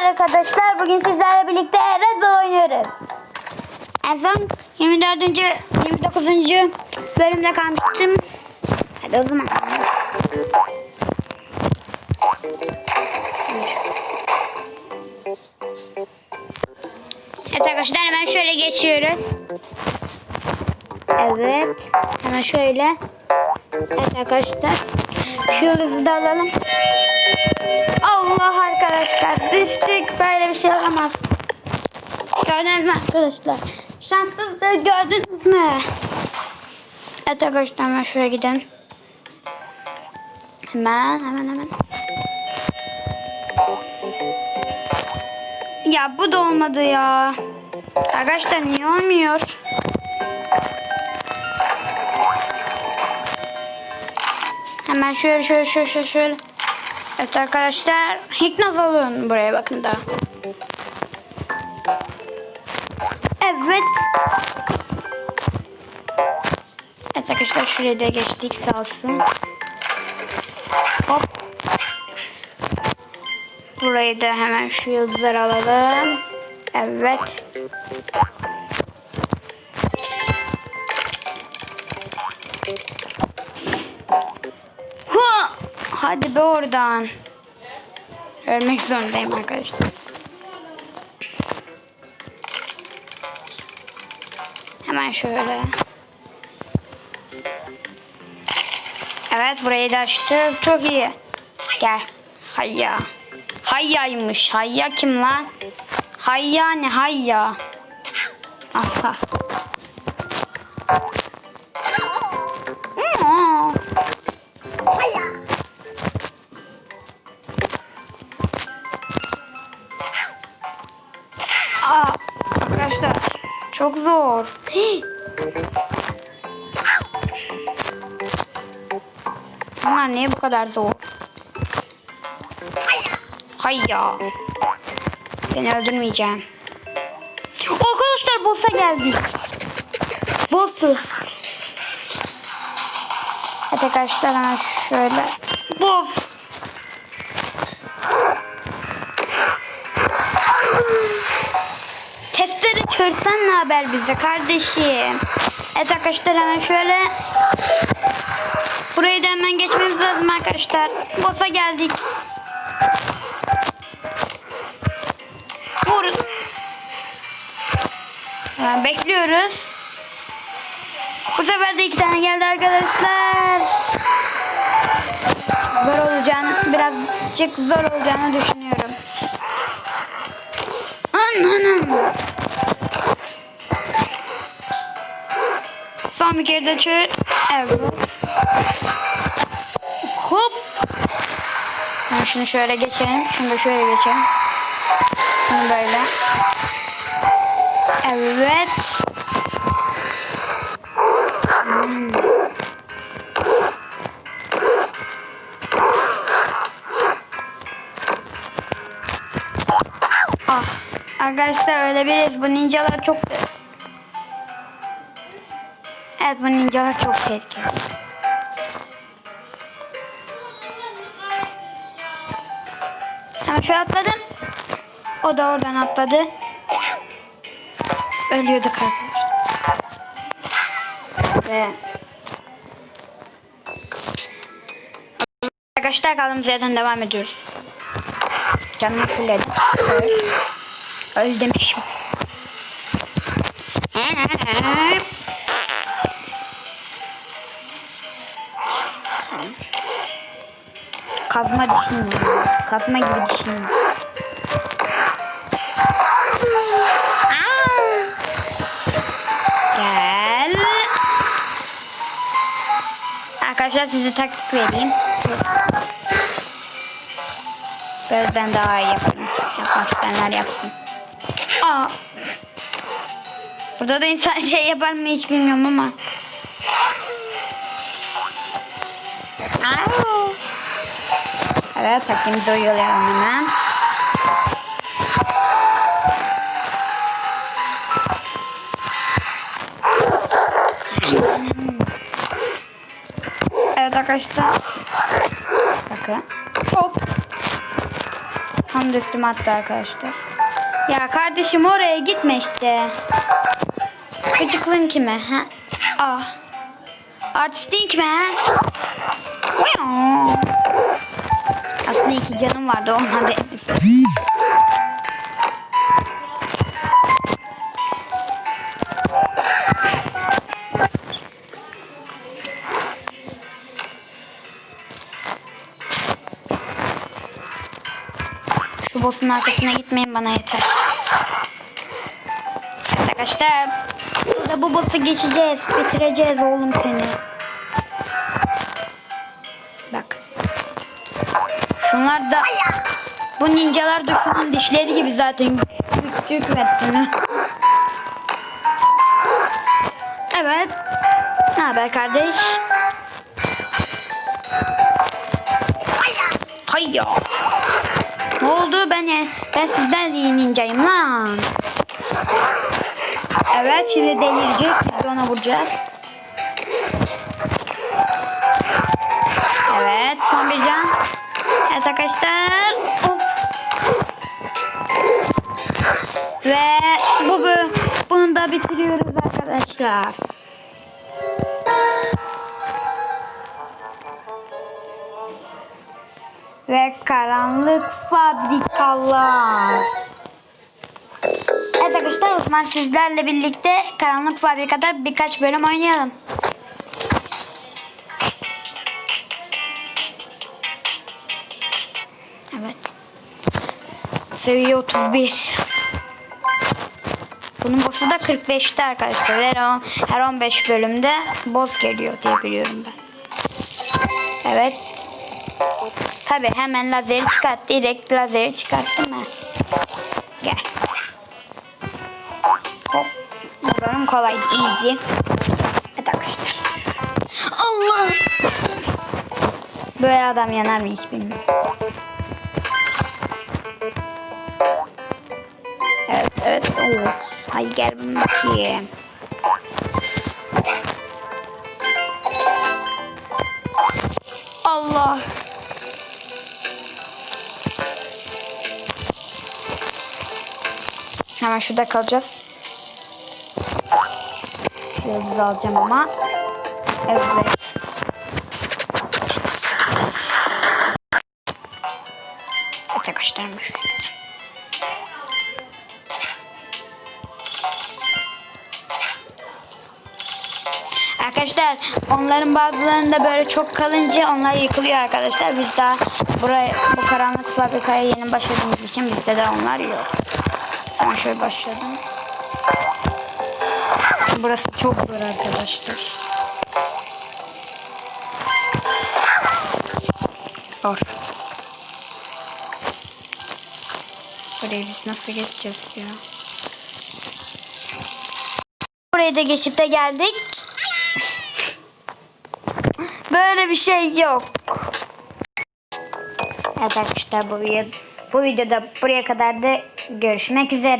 Merhabalar arkadaşlar. Bugün sizlerle birlikte Red Bull oynuyoruz. En son 24. 29. bölümde kalmıştım. Hadi o zaman. Evet arkadaşlar hemen şöyle geçiyoruz. Evet. Hemen şöyle. Evet arkadaşlar. Şu yıldızı da alalım. Allah arkadaşlar düştük. Böyle bir şey olamaz. Gördünüz mü arkadaşlar? Şanssızlığı gördünüz mü? Evet arkadaşlar hemen şuraya gidelim. Hemen hemen hemen. Ya bu da olmadı ya. Arkadaşlar niye olmuyor? Hemen şöyle şöyle şöyle şöyle. Evet arkadaşlar hipnoz olun buraya bakın da. Evet. Evet arkadaşlar şuraya da geçtik sağ olsun. Hop. Burayı da hemen şu yıldızları alalım. Evet. Hadi be oradan. Ölmek zorundayım arkadaşlar. Hemen şöyle. Evet burayı da açtık. Çok iyi. Gel. Hayya. Hayyaymış. Hayya kim lan? Hayya ne hayya? Aha. Zor. Bunlar niye bu kadar zor? Hayya. Seni öldürmeyeceğim. Arkadaşlar boss'a geldik. Boss'u. Evet arkadaşlar şöyle. Boss. Çörsen ne haber bize kardeşim? Evet arkadaşlar hemen şöyle. Burayı da hemen geçmemiz lazım arkadaşlar. Boss'a geldik. Vur. Hemen bekliyoruz. Bu sefer de iki tane geldi arkadaşlar. Zor olacağını, birazcık zor olacağını düşünüyorum. Son bir kere de. Evet. Hop. Ben şunu şöyle geçelim. Şunu da şöyle geçelim. Bunu böyle. Evet. Hmm. Ah. Arkadaşlar öyle biriz. Bu ninjalar çok Evet bu ninjalar çok tehlikeli. Hemen şöyle atladım. O da oradan atladı. Ölüyorduk arkadaşlar. Ve Arkadaşlar kaldığımız yerden devam ediyoruz. Canımı fulledim. Öl demişim. Kazma düşünmüyorum. Kazma gibi düşünüyorum. Gel. Arkadaşlar size taktik vereyim. Böyle ben daha iyi yaparım. İsteyenler yapsın. Aa. Burada da insan şey yapar mı hiç bilmiyorum ama. Aa. Evet taktiğimizi uygulayalım hemen. Evet arkadaşlar. Bakın. Hop. Tam üstüme attı arkadaşlar. Ya kardeşim oraya gitme işte. Gıcıklığın kime? Ha? Ah. Artistin kime? ha? Aslında iki canım vardı onlar da. Şu boss'un arkasına gitmeyin bana yeter. Arkadaşlar. Burada bu boss'u geçeceğiz. Bitireceğiz oğlum seni. Şunlar da bu ninjalar da şunun dişleri gibi zaten küçük hepsini. Evet. Ne haber kardeş? Hayya. Ne oldu? Ben ben sizden de iyi ninjayım lan. Evet şimdi delirecek. Biz de ona vuracağız. Arkadaşlar. Ve karanlık fabrikalar. Evet arkadaşlar o zaman sizlerle birlikte Karanlık Fabrika'da birkaç bölüm oynayalım. Evet. Seviye 31. Bunun boss'u da 45'te arkadaşlar. Her, on- her 15 bölümde boss geliyor diye biliyorum ben. Evet. Tabi hemen lazeri çıkart. Direkt lazeri çıkarttım ben. Gel. Hop. Bölüm kolay. Easy. Evet arkadaşlar. Allah. Böyle adam yanar mı hiç bilmiyorum. Evet evet. Oo. Hadi gel bakayım. Allah. Hemen şurada kalacağız. Yıldız alacağım ama. Evet. Evet arkadaşlar Arkadaşlar onların bazılarında böyle çok kalınca onlar yıkılıyor arkadaşlar. Biz daha buraya bu karanlık fabrikaya yeni başladığımız için bizde de onlar yok. Ama şöyle başladım. Burası çok zor arkadaşlar. Zor. Buraya biz nasıl geçeceğiz ya? Buraya da geçip de geldik. Böyle bir şey yok. Evet arkadaşlar bu, video, bu videoda buraya kadar da görüşmek üzere.